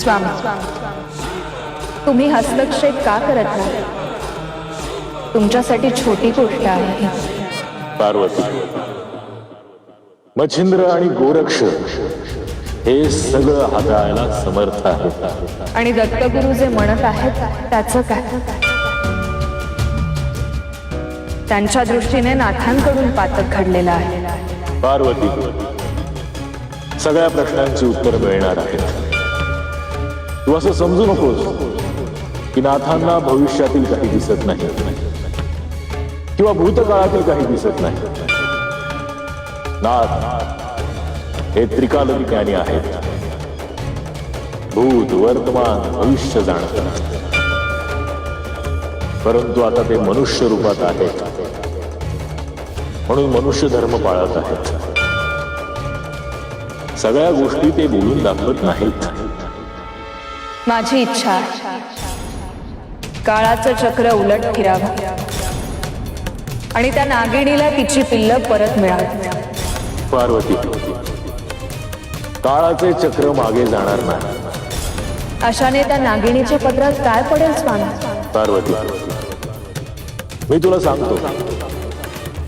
स्वामी तुम्ही हस्तक्षेप का करत नाही? तुमच्यासाठी छोटी गोष्ट आहे. पार्वती मच्छिंद्र आणि गोरक्ष हे सगळं हाताळायला समर्थ आहेत. आणि दत्तगुरु जे म्हणत आहेत त्याचं काय? त्यांच्या दृष्टीने नाथांकडून पातक घडलेलं आहे. पार्वती सगळ्या प्रश्नांची उत्तर मिळणार आहेत. तू असं समजू नकोस की नाथांना भविष्यातील काही दिसत नाही. किंवा भूतकाळातील काही दिसत नाही. नाथ हे त्रिकाल ज्ञानी आहेत. भूत वर्तमान भविष्य जाणतात परंतु आता ते मनुष्य रूपात आहेत. म्हणून मनुष्य धर्म पाळत आहेत. सगळ्या गोष्टी ते बोलून दाखवत नाहीत. माझी इच्छा काळाचं चक्र उलट फिरावं. आणि त्या नागिणीला तिची पिल्ल परत मिळावी. पार्वती काळाचे चक्र मागे जाणार नाही. अशाने त्या नागिणीच्या पत्रात काय पडेल स्वामी? पार्वती मी तुला सांगतो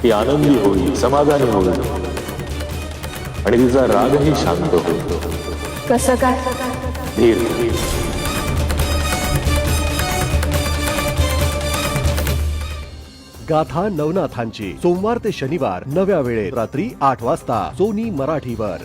ती आनंदी होईल समाधानी होईल. आणि तिचा रागही शांत होईल. कसं काय? धीर गाथा नवनाथांची सोमवार ते शनिवार नव्या वेळेत रात्री आठ वाजता सोनी मराठीवर.